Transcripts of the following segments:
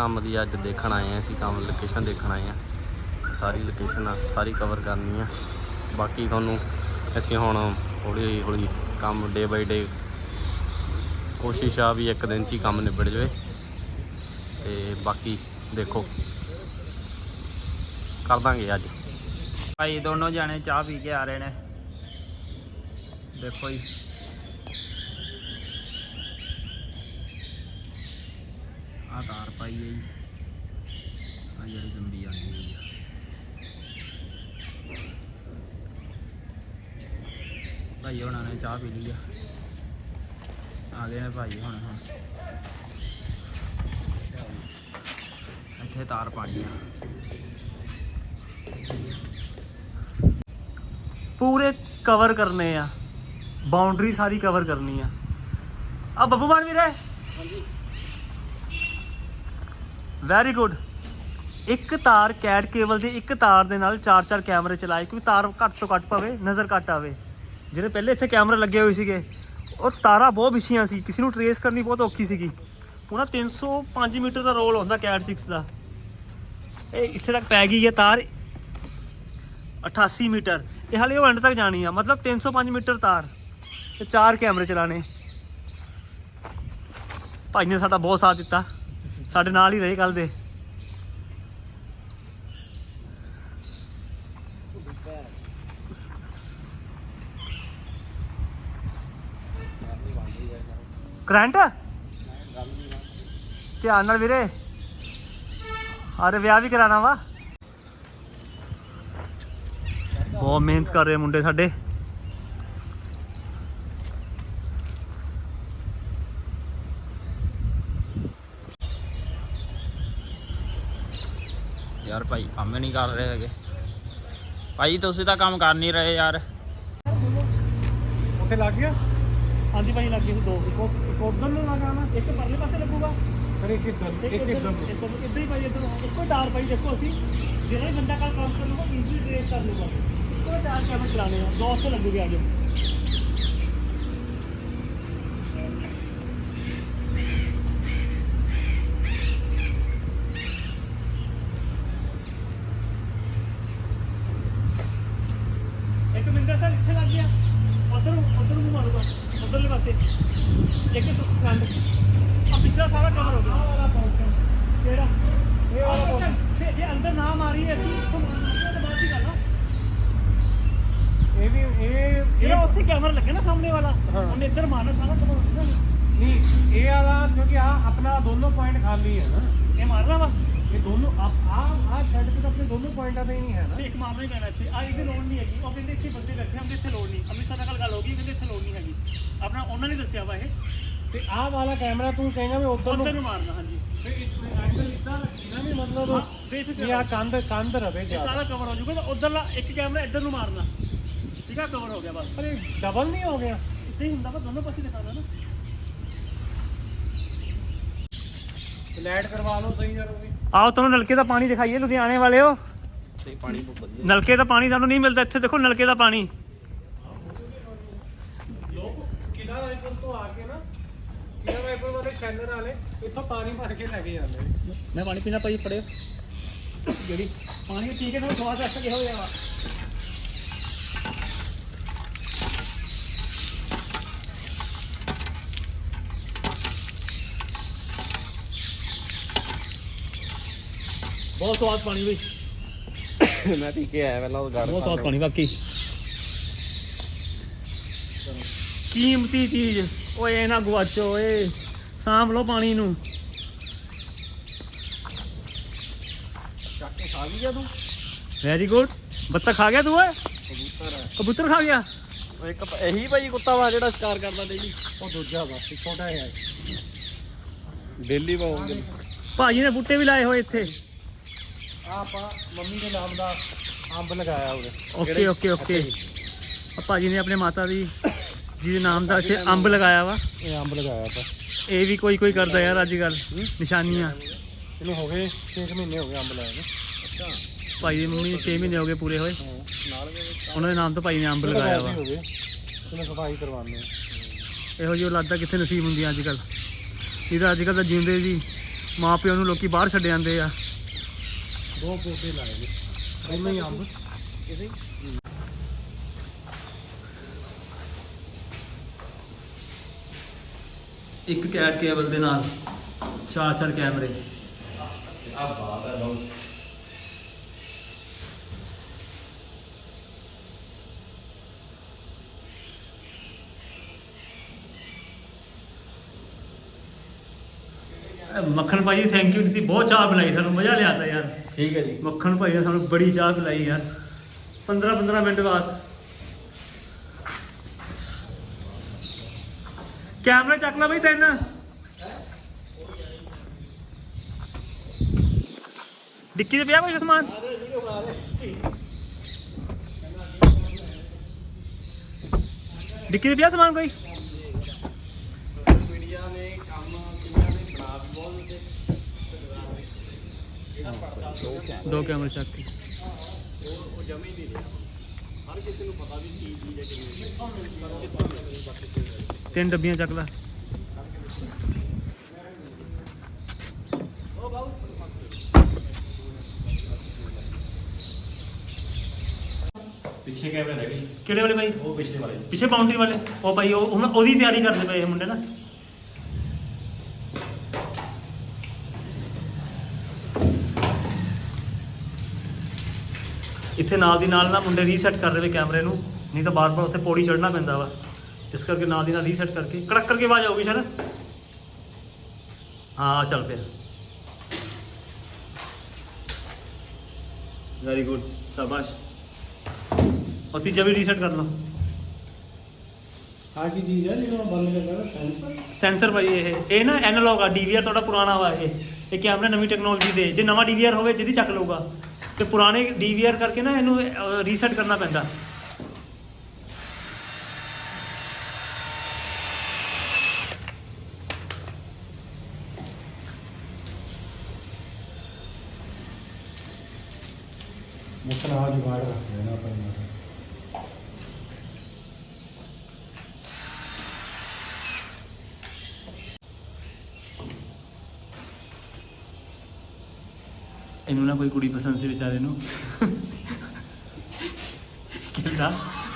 ਕੰਮ ਦੀ ਅੱਜ ਦੇਖਣ ਆਏ ਆ, ਅਸੀਂ ਕੰਮ ਲੋਕੇਸ਼ਨ ਦੇਖਣ ਆਏ ਆ। ਸਾਰੀ ਲੋਕੇਸ਼ਨ ਆ, ਸਾਰੀ ਕਵਰ ਕਰਨੀ ਆ। ਬਾਕੀ ਤੁਹਾਨੂੰ ਅਸੀਂ ਹੁਣ ਹੌਲੀ ਹੌਲੀ ਕੰਮ ਡੇ ਬਾਈ ਡੇ ਕੋਸ਼ਿਸ਼ ਆ ਵੀ ਇੱਕ ਦਿਨ 'ਚ ਹੀ ਕੰਮ ਨਿਬੜ ਜਾਵੇ। ਤੇ ਬਾਕੀ ਦੇਖੋ। ਕਰ ਦਾਂਗੇ ਅੱਜ। ਭਾਈ ਦੋਨੋਂ ਜਾਣੇ ਚਾਹ ਪੀ ਕੇ ਆ ਰਹੇ ਨੇ। ਦੇਖੋ ਜੀ। ਆ ਤਾਰ ਪਾਈ ਹੈ ਜੀ ਆ ਜਿਹੜੀ ਲੰਬੀ ਆਂਦੀ ਹੋਈ ਆ ਭਾਈ ਉਹਨਾਂ ਨੇ ਚਾਹ ਪੀ ਲਈ ਆ ਆ ਗਏ ਨੇ ਭਾਈ ਹੁਣ ਹੁਣ ਇੱਥੇ ਤਾਰ ਪਾਣੀ ਆ ਪੂਰੇ ਕਵਰ ਕਰਨੇ ਆ ਬਾਉਂਡਰੀ ਸਾਰੀ ਕਵਰ ਕਰਨੀ ਆ ਆ ਬੱਬੂ ਮਾਨ ਵੀਰੇ ਹਾਂਜੀ ਵੈਰੀ ਗੁੱਡ ਇੱਕ ਤਾਰ ਕੈਡ ਕੇਬਲ ਦੀ ਇੱਕ ਤਾਰ ਦੇ ਨਾਲ ਚਾਰ ਚਾਰ ਕੈਮਰੇ ਚਲਾਏ, ਕਿਉਂਕਿ ਤਾਰ ਘੱਟ ਤੋਂ ਘੱਟ ਪਵੇ ਨਜ਼ਰ ਘੱਟ ਆਵੇ। ਜਿਹੜੇ ਪਹਿਲੇ ਇੱਥੇ ਕੈਮਰੇ ਲੱਗੇ ਹੋਏ ਸੀਗੇ, ਉਹ ਤਾਰਾਂ ਬਹੁਤ ਵਿਛੀਆਂ ਸੀ, ਕਿਸੇ ਨੂੰ ਟਰੇਸ ਕਰਨੀ ਬਹੁਤ ਔਖੀ ਸੀਗੀ। ਹੁਣ ਆਹ 305 ਮੀਟਰ ਦਾ ਰੋਲ ਹੁੰਦਾ ਕੈਡ 6 ਦਾ। ਇਹ ਇੱਥੇ ਤੱਕ ਪੈ ਗਈ ਹੈ ਤਾਰ 88 ਮੀਟਰ। ਇਹ ਹਾਲੇ ਉਹ ਐਂਡ ਤੱਕ ਜਾਣੀ ਆ, ਮਤਲਬ 305 ਮੀਟਰ ਤਾਰ ਤੇ ਚਾਰ ਕੈਮਰੇ ਚਲਾਣੇ ਭਾਈ ਨੇ ਸਾਡਾ ਬਹੁਤ ਸਾਥ ਦਿੱਤਾ। ਸਾਡੇ ਨਾਲ ਹੀ ਰਹੇ ਕੱਲ ਦੇ। ਕਰੰਟ? ਧਿਆਨ ਨਾਲ ਵੀਰੇ। ਅਰੇ ਵਿਆਹ ਵੀ ਕਰਾਣਾ ਵਾ। ਬਹੁਤ ਮਿਹਨਤ ਕਰ ਰਹੇ ਮੁੰਡੇ ਸਾਡੇ ਯਾਰ ਭਾਈ ਕੰਮ ਹੀ ਨਹੀਂ ਕਰ ਰਹੇ ਹੈਗੇ। ਭਾਈ ਤੁਸੀਂ ਤਾਂ ਕੰਮ ਕਰ ਨਹੀਂ ਰਹੇ ਯਾਰ। ਉੱਥੇ ਲੱਗ ਗਿਆ? ਹਾਂਜੀ ਭਾਈ ਲੱਗ ਗਏ ਸੀ ਦੋ। ਇੱਕ ਉਹ- ਇੱਕ ਉਧਰ ਨੂੰ ਲਗਾਣਾ ਇੱਕ ਪਰਲੇ ਪਾਸੇ ਲੱਗੂਗਾ। ਫਿਰ ਇੱਕ ਇੱਧਰ ਇੱਕ ਇੱਕ ਇੱਧਰ ਇੱਧਰ ਇੱਧਰ ਹੀ ਭਾਈ ਇੱਧਰ ਇੱਕੋ ਹੀ ਤਾਰ ਭਾਈ ਦੇਖੋ ਅਸੀਂ। ਜਿਹੜਾ ਵੀ ਬੰਦਾ ਕੱਲ ਕੰਮ ਕਰ ਲੂਗਾ ਈਜ਼ੀਲੀ ਟ੍ਰੇਸ ਕਰ ਲੂਗਾ ਇੱਕੋ ਤਾਰ ਕੈਮਰੇ ਚਲਾਣੇ ਆ। ਦੋ ਉੱਥੇ ਲੱਗੂਗੇ ਆਜੋ ਇੱਕ ਮਿੰਟ ਸਰ ਇੱਥੇ ਲੱਗ ਗਿਆ। ਉਧਰ ਉਧਰ ਨੂੰ ਮਾਰੂਗਾ ਉਧਰਲੇ ਪਾਸੇ। ਇੱਕ ਫਰੰਟ ਆ ਪਿਛਲਾ ਸਾਰਾ ਕਵਰ ਹੋ ਗਿਆ। ਕਿਹੜਾ? ਇਹ ਵਾਲਾ portion। ਜੇ- ਅੰਦਰ ਨਾ ਮਾਰੀ ਅਸੀਂ ਇੱਥੋਂ ਮਾਰਨਾ ਤਾਂ ਬਾਅਦ ਦੀ ਗੱਲ ਆ। ਇਹ ਵੀ ਇਹ ਜਿਹੜਾ ਉੱਥੇ ਕੈਮਰਾ ਲੱਗੇ ਨਾ ਸਾਹਮਣੇ ਵਾਲਾ। ਉਹਨੇ ਇੱਧਰ ਮਾਰਨਾ ਸਾਰਾ ਕਵਰ ਹੋ ਗਿਆ। ਨਹੀਂ ਇਹ ਵਾਲਾ ਕਿਉਂਕਿ ਆ ਆਪਣਾ ਦੋਨੋਂ ਪੁਆਇੰਟ ਖਾਲੀ ਹੈ ਨਾ। ਇਹ ਮਾਰਨਾ ਵਾ। ਇਹ ਦੋਨੋਂ ਆ ਆ ਦੋਨੋਂ ਪੁਆਇੰਟਾਂ ਤੇ ਹੀ ਨਹੀਂ ਹੈ ਨਾ। ਇੱਕ ਮਾਰਨਾ ਹੀ ਪੈਣਾ ਇੱਥੇ। ਆ ਇਹਦੀ ਲੋੜ ਨਹੀਂ ਹੈਗੀ। ਉਹ ਕਹਿੰਦੇ ਇੱਥੇ ਬੰਦੇ ਬੈਠੇ ਹੁੰਦੇ ਇੱਥੇ ਲੋੜ ਨਹੀਂ। ਅੰਮ੍ਰਿਤਸਰ ਨਾਲ ਗੱਲ ਹੋ ਗਈ ਕਹਿੰਦੇ ਇੱਥੇ ਲੋੜ ਨਹੀਂ ਹੈਗੀ। ਆਪਣਾ ਉਹਨਾਂ ਨੇ ਦੱਸਿਆ ਵਾ ਇਹ। ਤੇ ਆਹ ਵਾਲਾ ਕੈਮਰਾ ਤੂੰ ਕਹੇਗਾ ਵੀ ਉਧਰ ਉੱਧਰ ਨੂੰ ਨੂੰ ਮਾਰਨਾ ਹਾਂਜੀ। ਐਂਗਲ ਇਦਾਂ ਰੱਖਣਾ ਵੀ ਹਾਂ, ਮਤਲਬ ਬੇਫਿਕਰ ਇਹ ਆ। ਕੰਧ ਕੰਧ ਰਵੇ ਇਹ ਜਾ ਸਾਰਾ ਕਵਰ ਹੋ ਜਾਊਗਾ ਤਾਂ ਉਧਰਲਾ ਇੱਕ ਕੈਮਰਾ ਇੱਧਰ ਨੂੰ ਮਾਰਨਾ। ਠੀਕ ਆ ਕਵਰ ਹੋ ਗਿਆ ਬਸ। ਪਰ ਇਹ ਡਬਲ ਨਹੀਂ ਹੋ ਗਿਆ। ਇੱਦਾਂ ਹੀ ਹੁੰਦਾ ਵਾ ਦੋਨੋਂ ਪਾਸੇ ਦਿਖਾਉਂਦਾ ਨਾ। ਸਲਾਈਡ ਕਰਵਾ ਲਓ ਸਹੀ ਯਾਰ ਉਹ ਵੀ ਆਓ ਤੁਹਾਨੂੰ ਨਲਕੇ ਦਾ ਪਾਣੀ ਦਿਖਾਈਏ ਲੁਧਿਆਣੇ ਵਾਲਿਓ। ਤੇ ਪਾਣੀ ਬਹੁਤ ਵਧੀਆ। ਨਲਕੇ ਦਾ ਪਾਣੀ ਤੁਹਾਨੂੰ ਨਹੀਂ ਮਿਲਦਾ ਇੱਥੇ ਦੇਖੋ ਨਲਕੇ ਦਾ ਪਾਣੀ। ਲੋਕ ਕਿਲਾ ਰਾਏਪੁਰ ਤੋਂ ਆ ਕੇ ਨਾ ਕਿਲਾ ਰਾਏਪੁਰ ਵਾਲੇ ਸ਼ੈਲਰ ਵਾਲੇ ਇੱਥੋਂ ਪਾਣੀ ਭਰ ਕੇ ਲੈ ਕੇ ਜਾਂਦੇ ਨੇ। ਮੈਂ ਪਾਣੀ ਪੀਣਾ ਭਾਈ ਫੜਿਓ। ਜਿਹੜੀ ਪਾਣੀ ਠੀਕ ਹੈ ਨਾ ਸਵਾਦ ਹੋ ਜਾਵਾ ਬਹੁਤ ਸਵਾਦ ਪਾਣੀ ਬਈ। ਮੈਂ ਪੀ ਕੇ ਆਇਆ ਪਹਿਲਾਂ ਉਹ ਗੜ ਬਹੁਤ ਸਵਾਦ ਪਾਣੀ ਬਾਕੀ। ਕੀਮਤੀ ਚੀਜ਼। ਓਏ ਨਾ ਗਵਾਚੋ ਓਏ। ਸਾਂਭ ਲਓ ਪਾਣੀ ਨੂੰ। ਚੱਕ ਕੇ ਖਾ ਗਿਆ ਤੂੰ? ਵੈਰੀ ਗੁੱਡ ਬੱਤਖ ਖਾ ਗਿਆ ਤੂੰ ਓਏ? ਕਬੂਤਰ ਹੈ ਕਬੂਤਰ ਖਾ ਗਿਆ? ਉਹ ਇੱਕ ਇਹੀ ਭਾਈ ਕੁੱਤਾ ਵਾ ਜਿਹੜਾ ਸ਼ਿਕਾਰ ਕਰਦਾ ਡੇਲੀ ਉਹ ਦੂਜਾ ਬਸ ਛੋਟਾ ਹੈ ਡੇਲੀ ਪਾਉਂਗੇ ਭਾਜੀ ਨੇ ਬੂਟੇ ਵੀ ਲਾਏ ਹੋਏ ਇੱਥੇ। ਆ ਆਪਾਂ ਮੰਮੀ ਦੇ ਨਾਮ ਦਾ ਅੰਬ ਲਗਾਇਆ ਉਹਦੇ ਓਕੇ ਓਕੇ ਓਕੇ। ਆ ਭਾਜੀ ਨੇ ਆਪਣੇ ਮਾਤਾ ਦੀ ਜਿਹਦੇ ਨਾਮ ਦਾ ਇੱਥੇ ਅੰਬ ਲਗਾਇਆ ਵਾ। ਇਹ ਅੰਬ ਲਗਾਇਆ ਆਪਾਂ। ਇਹ ਵੀ ਕੋਈ ਕੋਈ ਕਰਦਾ ਯਾਰ ਅੱਜ ਕੱਲ ਨਿਸ਼ਾਨੀਆਂ। ਇਹਨੂੰ ਹੋ ਗਏ 6 ਮਹੀਨੇ ਹੋ ਗਏ ਅੰਬ ਲਾਏ ਨੇ। ਅੱਛਾ। ਭਾਈ ਦੀ ਮੰਮੀ 6 ਮਹੀਨੇ ਹੋ ਗਏ ਪੂਰੇ ਹੋਏ। ਨਾਲ ਦੇ ਉਹਨਾਂ ਦੇ ਨਾਮ ਤੋਂ ਭਾਈ ਨੇ ਅੰਬ ਲਗਾਇਆ ਵਾ ਇਹਨੂੰ ਸਫ਼ਾਈ ਕਰਵਾਉਂਦੇ ਆ ਇਹੋ ਜਿਹੀ ਔਲਾਦਾਂ ਕਿੱਥੇ ਨਸੀਬ ਹੁੰਦੀਆਂ ਅੱਜ ਕੱਲ ਇਹ ਤਾਂ ਅੱਜ ਕੱਲ ਤਾਂ ਜਿਉਂਦੇ ਜੀ ਮਾਂ ਪਿਓ ਨੂੰ ਲੋਕੀ ਬਾਹਰ ਛੱਡ ਜਾਂਦੇ ਆ। ਦੋ ਪੌਦੇ ਲਾਏ ਨੇ। ਦੋਵੇਂ ਹੀ ਅੰਬ। ਇੱਕ ਕੈਟ ਕੇਬਲ ਦੇ ਨਾਲ ਚਾਰ ਚਾਰ ਕੈਮਰੇ। ਆ ਬਾਤ ਹੈ ਲੋ ਅਹ ਮੱਖਣ ਭਾਈ ਥੈਂਕ ਯੂ ਤੁਸੀਂ ਬਹੁਤ ਚਾਹ ਪਿਲਾਈ ਸਾਨੂੰ ਮਜ਼ਾ ਲਿਆ ਤਾ ਯਾਰ। ਠੀਕ ਹੈ ਜੀ। ਮੱਖਣ ਭਾਈ ਨੇ ਸਾਨੂੰ ਬੜੀ ਚਾਹ ਪਿਲਾਈ ਯਾਰ। 15 15 ਮਿੰਟ ਬਾਅਦ। ਕੈਮਰਾ ਚੱਕ ਲੈ ਬਈ ਤੈਨੂੰ। ਡਿੱਕੀ ਤੇ ਪਿਆ ਕੋਈ ਸਮਾਨ? ਡਿੱਕੀ ਤੇ ਪਿਆ ਸਮਾਨ ਕੋਈ ਮੀਡੀਆ ਨੇ ਕੰਮ ਕਿੰਨਾ ਨੇ ਬਣਾ ਵੀ ਬਹੁਤ ਦਿੱਤੇ ਇਹਦਾ ਪਰਦਾ ਦੋ ਕੈਮਰੇ ਚੱਕ ਕੇ। ਉਹ ਉਹ ਜਮੇ ਹੀ ਨਹੀਂ ਰਿਹਾ ਹਰ ਕਿਸੇ ਨੂੰ ਪਤਾ ਵੀ ਕੀ ਚੀਜ਼ ਹੈ ਕਿਵੇਂ ਦੀ। ਪਰ ਕਿੱਥੋਂ ਮਿਲਣੀ ਬਾਕੀ ਕੋਈ ਤਿੰਨ ਡੱਬੀਆਂ ਚੱਕ ਲੈ ਪਿੱਛੇ ਕੈਮਰੇ ਗਏ ਕਿਹੜੇ ਵਾਲੇ ਭਾਈ ਉਹ ਪਿਛਲੇ ਵਾਲੇ। ਪਿੱਛੇ ਬਾਉਂਡਰੀ ਵਾਲੇ। ਉਹ ਭਾਈ ਉਹ ਉਹ- ਉਹਦੀ ਤਿਆਰੀ ਕਰਦੇ ਪਏ ਇਹ ਮੁੰਡੇ ਨਾ। ਇੱਥੇ ਨਾਲ ਦੀ ਨਾਲ ਨਾ ਮੁੰਡੇ ਰੀਸੈਟ ਕਰ ਦੇਵੇ ਕੈਮਰੇ ਨੂੰ ਨਹੀਂ ਤਾਂ ਬਾਰ-ਬਾਰ ਉੱਥੇ ਪੌੜੀ ਚੜਨਾ ਪੈਂਦਾ ਵਾ। ਇਸ ਕਰਕੇ ਨਾਲ ਦੀ ਨਾਲ ਰੀਸੈਟ ਕਰਕੇ ਕੜਕ ਕਰਕੇ ਆਵਾਜ਼ ਆਊਗੀ ਸਰ ਹਾਂ ਚੱਲ ਪਿਆ। ਵੈਰੀ ਗੁੱਡ ਸ਼ਾਬਾਸ਼। ਔਰ ਤੀਜਾ ਰੀਸੈਟ ਕਰ ਲਓ ਆ ਕੀ ਚੀਜ਼ ਹੈ ਜਿਹੜਾ ਬੰਦ ਕਰਦਾ ਸੈਂਸਰ ਸੈਂਸਰ ਭਾਈ ਇਹ। ਇਹ ਨਾ ਐਨਾਲੌਗ ਆ ਡੀਵੀਆਰ ਤੁਹਾਡਾ ਪੁਰਾਣਾ ਵਾ ਇਹ। ਇਹ ਕੈਮਰਾ ਨਵੀਂ ਟੈਕਨੋਲੋਜੀ ਦੇ। ਜੇ ਨਵਾਂ ਡੀਵੀਆਰ ਹੋਵੇ ਜਿਹਦੀ ਚੱਕ ਲਊਗਾ। ਤੇ ਪੁਰਾਣੇ ਡੀਵੀਆਰ ਕਰਕੇ ਨਾ ਇਹਨੂੰ ਰੀਸੈਟ ਕਰਨਾ ਪੈਂਦਾ। ਮੁੱਖਣ ਆ ਜੁਗਾੜ ਰੱਖ ਲੈਣਾ ਆਪਾਂ ਇਹਨਾਂ ਇਹਨੂੰ ਨਾ ਕੋਈ ਕੁੜੀ ਪਸੰਦ ਸੀ ਵਿਚਾਰੇ ਨੂੰ ਕਹਿੰਦਾ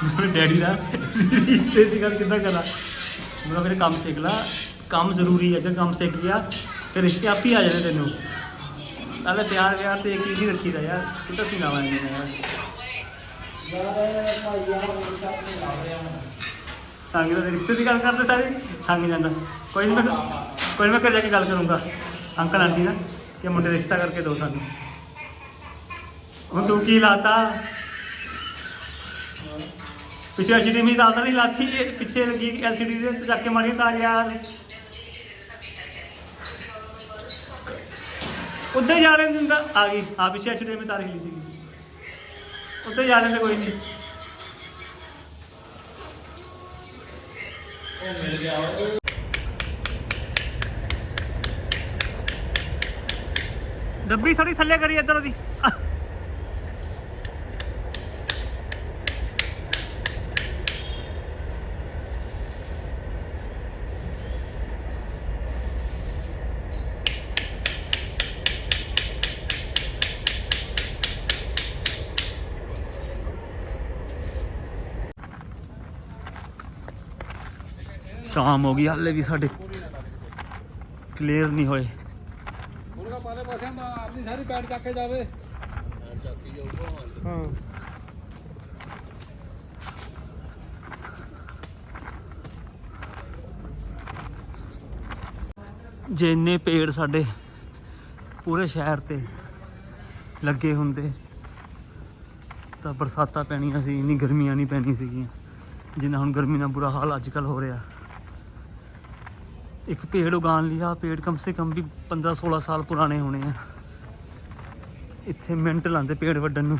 ਮੇਰੇ ਡੈਡੀ ਦਾ ਰਿਸ਼ਤੇ ਦੀ ਗੱਲ ਕਿੱਦਾਂ ਕਰਾਂ ਮੈਂ ਕਿਹਾ ਮੇਰੇ ਕੰਮ ਸਿੱਖ ਲਾ ਕੰਮ ਜ਼ਰੂਰੀ ਹੈ ਜੇ ਕੰਮ ਸਿੱਖ ਗਿਆ ਤੇ ਰਿਸ਼ਤੇ ਆਪ ਹੀ ਆ ਜਾਣੇ ਤੈਨੂੰ ਨਾਲੇ ਪਿਆਰ ਵਿਆਰ ਤੇ ਇੱਕ ਹੀ ਰੱਖੀਦਾ ਯਾਰ ਕਿੱਦਾਂ ਸੀ ਨਾਵਾਂ ਇਹਨੇ ਯਾਰ ਸੰਗ ਦੇ ਰਿਸ਼ਤੇ ਦੀ ਗੱਲ ਕਰਦੇ ਸਾਰੇ ਸੰਗ ਜਾਂਦਾ ਕੋਈ ਨਹੀਂ ਮੈਂ ਕੋਈ ਨੀ ਮੈਂ ਘਰ ਜਾ ਕੇ ਗੱਲ ਕਰੂੰਗਾ ਅੰਕਲ ਆਂਟੀ ਨਾਲ ਕਿ ਮੁੰਡੇ ਦਾ ਰਿਸ਼ਤਾ ਕਰਕੇ ਦਿਓ ਸਾਨੂੰ ਹੁਣ ਤੂੰ ਕੀ ਲਾਤਾ? ਪਿੱਛੇ ਐਚਡੀਐਮਆਈ ਦਾ ਨਹੀਂ ਲਾਤੀ ਪਿੱਛੇ ਲੱਗੀ ਐਲਸੀਡੀ ਦੇ ਤੇ ਚੱਕ ਕੇ ਮਾਰੀ ਤਾਂ ਯਾਰ। ਉੱਧਰ ਜਾ ਰਹੇ ਦਿੰਦਾ ਆ ਗਈ। ਆ ਪਿੱਛੇ ਐਚਡੀਐਮਆਈ ਤਾਰ ਹਿੱਲੀ ਸੀਗੀ। ਉੱਧਰ ਜਾ ਲੈਂਦੇ ਕੋਈ ਨਹੀਂ ਡੱਬੀ ਥੋੜੀ ਥੱਲੇ ਕਰੀ ਇੱਧਰ ਉਹਦੀ। ਸ਼ਾਮ ਹੋ ਗਈ ਹਾਲੇ ਵੀ ਸਾਡੇ ਕਲੀਅਰ ਨਹੀਂ ਹੋਏ। ਮੁਰਗਾ ਪਾਲੇ ਪਾਸੇ ਆਪਣੀ ਸਾਰੀ ਪੈਂਟ ਚੱਕ ਕੇ ਜਾਵੇ। ਹਾਂ। ਜੇ ਇੰਨੇ ਪੇੜ ਸਾਡੇ ਪੂਰੇ ਸ਼ਹਿਰ ਤੇ ਲੱਗੇ ਹੁੰਦੇ ਤਾਂ ਬਰਸਾਤਾਂ ਪੈਣੀਆਂ ਸੀ ਇੰਨੀ ਗਰਮੀਆਂ ਨਹੀਂ ਪੈਣੀ ਸੀਗੀਆਂ ਜਿੰਨਾ ਹੁਣ ਗਰਮੀ ਨਾਲ ਬੁਰਾ ਹਾਲ ਅੱਜ ਕੱਲ ਹੋ ਰਿਹਾ। ਇੱਕ ਪੇੜ ਉਗਾਉਣ ਲਈ ਆ ਪੇੜ ਕਮ ਸੇ ਕਮ ਵੀ 15 16 ਸਾਲ ਪੁਰਾਣੇ ਹੋਣੇ ਆ। ਇੱਥੇ ਮਿੰਟ ਲਾਉਂਦੇ ਪੇੜ ਵੱਢਣ ਨੂੰ।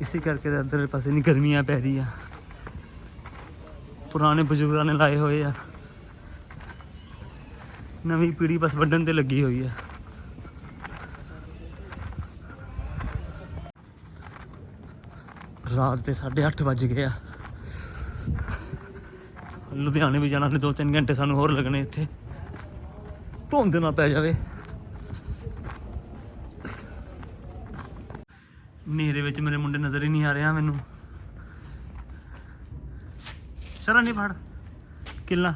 ਇਸੇ ਕਰਕੇ ਤਾਂ ਇੱਧਰਲੇ ਪਾਸੇ ਨਹੀਂ ਗਰਮੀਆਂ ਪੈ ਆ ਪੁਰਾਣੇ ਬਜ਼ੁਰਗਾਂ ਨੇ ਲਾਏ ਹੋਏ ਆ। ਨਵੀਂ ਪੀੜ੍ਹੀ ਬਸ ਵੱਢਣ ਤੇ ਲੱਗੀ ਹੋਈ ਆ। ਰਾਤ ਦੇ 8:30 ਵੱਜ ਗਏ ਆ। ਲੁਧਿਆਣੇ ਵੀ ਜਾਣਾ ਨੇ 2-3 ਘੰਟੇ ਸਾਨੂੰ ਹੋਰ ਲੱਗਣੇ ਇੱਥੇ। ਧੁੰਦ ਨਾ ਪੈ ਜਾਵੇ। ਹਨੇਰੇ ਵਿੱਚ ਮੇਰੇ ਮੁੰਡੇ ਨਜ਼ਰ ਹੀ ਨਹੀਂ ਆ ਰਿਹਾ ਮੈਨੂੰ। ਸਰਾ ਨਹੀਂ ਫੜ। ਕਿੱਲਾ।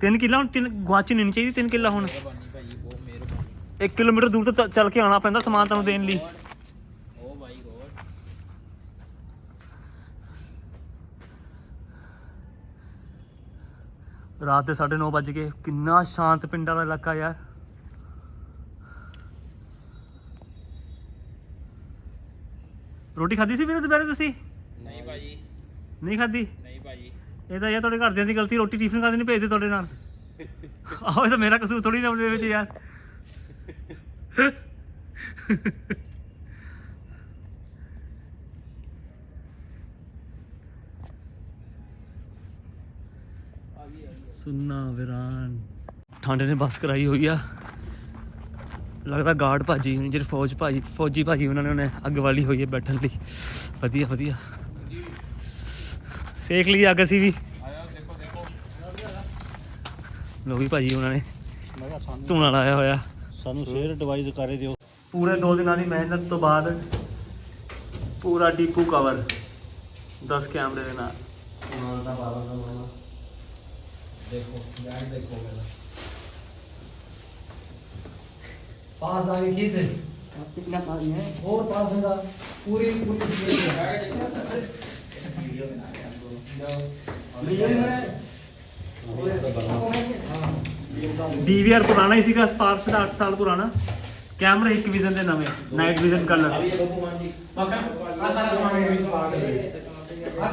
ਤਿੰਨ ਕਿੱਲਾ ਹੁਣ ਤਿੰਨ ਗਵਾਚੀ ਨਹੀਂ ਚਾਹੀਦੀ ਤਿੰਨ ਕਿੱਲਾ ਹੁਣ। ਮਿਹਰਬਾਨੀ ਭਾਈ ਬਹੁਤ ਮਿਹਰਬਾਨੀ। 1 ਕਿਲੋਮੀਟਰ ਦੂਰ ਤੋਂ ਚੱਲ ਕੇ ਆਉਣਾ ਪੈਂਦਾ ਸਮਾਨ ਤੁਹਾਨੂੰ ਦੇਣ ਲਈ ਓ ਭਾਈ ਗੋਡ ਰਾਤ ਦੇ 9:30 ਵੱਜ ਗਏ। ਕਿੰਨਾ ਸ਼ਾਂਤ ਪਿੰਡਾਂ ਦਾ ਇਲਾਕਾ ਯਾਰ। ਰੋਟੀ ਖਾਧੀ ਸੀ ਵੀਰੇ ਦੁਪਹਿਰੇ ਤੁਸੀਂ? ਨਹੀਂ ਭਾਜੀ। ਨਹੀਂ ਖਾਧੀ? ਨਹੀਂ ਭਾਜੀ। ਇਹ ਤਾਂ ਯਾਰ ਤੁਹਾਡੇ ਘਰਦਿਆਂ ਦੀ ਗਲਤੀ ਰੋਟੀ ਟਿਫਿਨ ਖਾਦੇ ਨਹੀਂ ਭੇਜਦੇ ਤੁਹਾਡੇ ਨਾਲ। ਆਹੋ ਇਹ ਤਾਂ ਮੇਰਾ ਕਸੂਰ ਥੋੜੀ ਨਾ ਉਹਦੇ ਵਿੱਚ ਯਾਰ ਆ ਗਈ ਆ ਗਈ ਸੁੰਨਾ ਵਿਰਾਨ। ਠੰਡ ਨੇ ਬੱਸ ਕਰਾਈ ਹੋਈ ਆ। ਲੱਗਦਾ ਗਾਰਡ ਭਾਜੀ ਹੁਣੀ ਜਿਹੜੇ ਫੌਜ ਭਾਜੀ ਫੌਜੀ ਭਾਜੀ ਉਹਨਾਂ ਨੇ ਉਹਨੇ ਅੱਗ ਵਾਲੀ ਹੋਈ ਹੈ ਬੈਠਣ ਲਈ। ਵਧੀਆ ਵਧੀਆ। ਸੇਕ ਲਈ ਅੱਗ ਅਸੀਂ ਵੀ। ਲੋ ਵੀ ਭਾਜੀ ਉਹਨਾਂ ਨੇ ਮੈਂ ਕਿਹਾ ਸਾਨੂੰ ਧੂਣਾ ਲਾਇਆ ਹੋਇਆ। ਸਾਨੂੰ ਸ਼ੇਅਰ ਐਡਵਾਈਸ ਕਰੇ ਦਿਓ। ਪੂਰੇ 2 ਦਿਨਾਂ ਦੀ ਮਿਹਨਤ ਤੋਂ ਬਾਅਦ ਪੂਰਾ ਡੀਪੂ ਕਵਰ 10 ਕੈਮਰੇ ਦੇ ਨਾਲ। देखो यार देखो मेरा। पास आगे खींच कितना पास है? और पास होगा। पूरी पूरी तो वीडियो बना डीवीआर हाँ। पुराना इसी का साल पुराना। कैमरा एक vision day night vision colour ਆ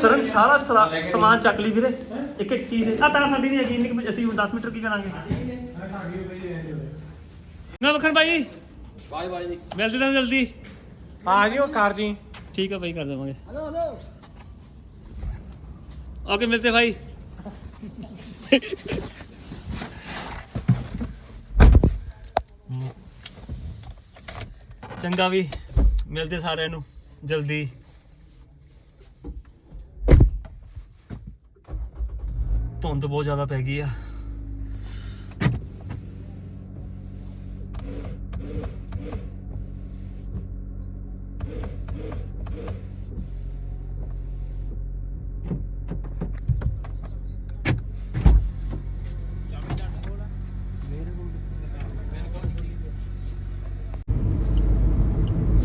ਸਰ ਸਾਰਾ ਸਮਾਨ ਚੱਕ ਲਈ ਵੀਰੇ। ਇੱਕ ਇੱਕ ਚੀਜ਼ ਆ ਤਾਂ ਸਾਡੀ ਨਹੀਂ ਹੈਗੀ ਇੰਨੀ ਕੁ ਅਸੀਂ ਹੁਣ 10 ਮੀਟਰ ਕੀ ਕਰਾਂਗੇ? ਨਾ ਵਖਰ ਭਾਈ। ਬਾਏ ਬਾਏ ਮਿਲਦੇ ਤਾਂ ਜਲਦੀ। ਆ ਜਿਓ ਕਰ ਜੀ। ਠੀਕ ਹੈ ਭਾਈ ਕਰ ਦੇਵਾਂਗੇ। Hello hello. ਓਕੇ ਮਿਲਤੇ ਭਾਈ। ਚੰਗਾ ਵੀ ਮਿਲਦੇ ਸਾਰਿਆਂ ਨੂੰ। ਜਲਦੀ। ਧੁੰਦ ਬਹੁਤ ਜ਼ਿਆਦਾ ਪੈ ਗਈ ਆ।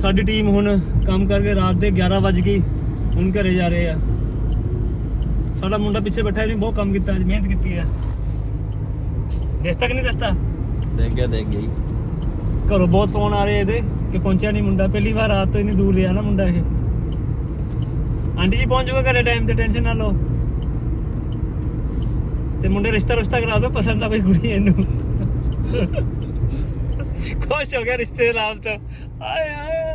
ਸਾਡੀ ਟੀਮ ਹੁਣ ਕੰਮ ਕਰਕੇ ਰਾਤ ਦੇ 11 ਵਜ ਗਈ ਹੁਣ ਘਰੇ ਜਾ ਰਹੇ ਆ। ਸਾਡਾ ਮੁੰਡਾ ਪਿੱਛੇ ਬੈਠਾ ਇਹਨੇ ਬਹੁਤ ਕੰਮ ਕੀਤਾ ਅੱਜ ਮਿਹਨਤ ਕੀਤੀ ਆ। ਦਸਤਾ ਕਿ ਨਹੀਂ ਦਸਤਾ? ਦੇਖ ਗਿਆ ਦੇਖ ਗਿਆ ਘਰੋਂ ਬਹੁਤ ਫੋਨ ਆ ਰਹੇ ਇਹਦੇ ਕਿ ਪਹੁੰਚਿਆ ਨਹੀਂ ਮੁੰਡਾ। ਪਹਿਲੀ ਵਾਰ ਰਾਤ ਤੋਂ ਇੰਨੀ ਦੂਰ ਰਿਹਾ ਨਾ ਮੁੰਡਾ ਇਹ। ਆਂਟੀ ਜੀ ਪਹੁੰਚ ਜਾਊਗਾ ਘਰੇ ਟਾਈਮ ਤੇ ਟੈਨਸ਼ਨ ਨਾ ਲਓ। ਤੇ ਮੁੰਡੇ ਰਿਸ਼ਤਾ ਰਿਸ਼ਤਾ ਕਰਾ ਦਿਓ ਪਸੰਦ ਆ ਕੋਈ ਕੁੜੀ ਇਹਨੂੰ। ਖੁਸ਼ ਹੋ ਗਿਆ ਰਿਸ਼ਤੇ ਨਾਲ ਤਾਂ ਆਏ ਆਏ।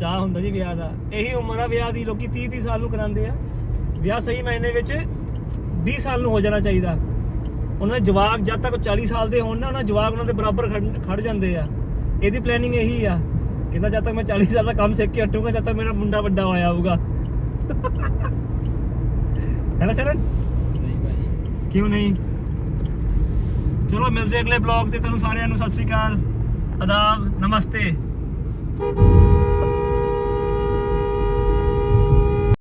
ਚਾਹ ਹੁੰਦਾ ਜੀ ਵਿਆਹ ਦਾ। ਇਹੀ ਉਮਰ ਆ ਵਿਆਹ ਦੀ ਲੋਕੀ 30 30 ਸਾਲ ਨੂੰ ਕਰਾਉਂਦੇ ਆ। ਵਿਆਹ ਸਹੀ ਮਾਇਨੇ ਵਿੱਚ 20 ਸਾਲ ਨੂੰ ਹੋ ਜਾਣਾ ਚਾਹੀਦਾ। ਉਹਨਾਂ ਦੇ ਜਵਾਕ ਜਦ ਤੱਕ ਉਹ 40 ਸਾਲ ਦੇ ਹੋਣ ਨਾ ਉਹਨਾਂ ਜਵਾਕ ਉਹਨਾਂ ਦੇ ਬਰਾਬਰ ਖੜ- ਜਾਂਦੇ ਆ। ਇਹਦੀ ਪਲੈਨਿੰਗ ਇਹੀ ਆ। ਕਹਿੰਦਾ ਜਦ ਤੱਕ ਮੈਂ 40 ਸਾਲ ਦਾ ਕੰਮ ਸਿੱਖ ਕੇ ਹਟੂਗਾ ਜਦ ਤੱਕ ਮੇਰਾ ਮੁੰਡਾ ਵੱਡਾ ਹੋਇਆ ਹੋਊਗਾ। ਹੈ ਨਾ ਸ਼ਰਨ? ਨਹੀਂ ਕਿਉਂ ਨਹੀਂ? ਚਲੋ ਮਿਲਦੇ ਅਗਲੇ ਬਲੌਗ ਤੇ। ਤੁਹਾਨੂੰ ਸਾਰਿਆਂ ਨੂੰ ਸਤਿ ਸ੍ਰੀ ਅਕਾਲ। ਆਦਾਬ ਨਮਸਤੇ।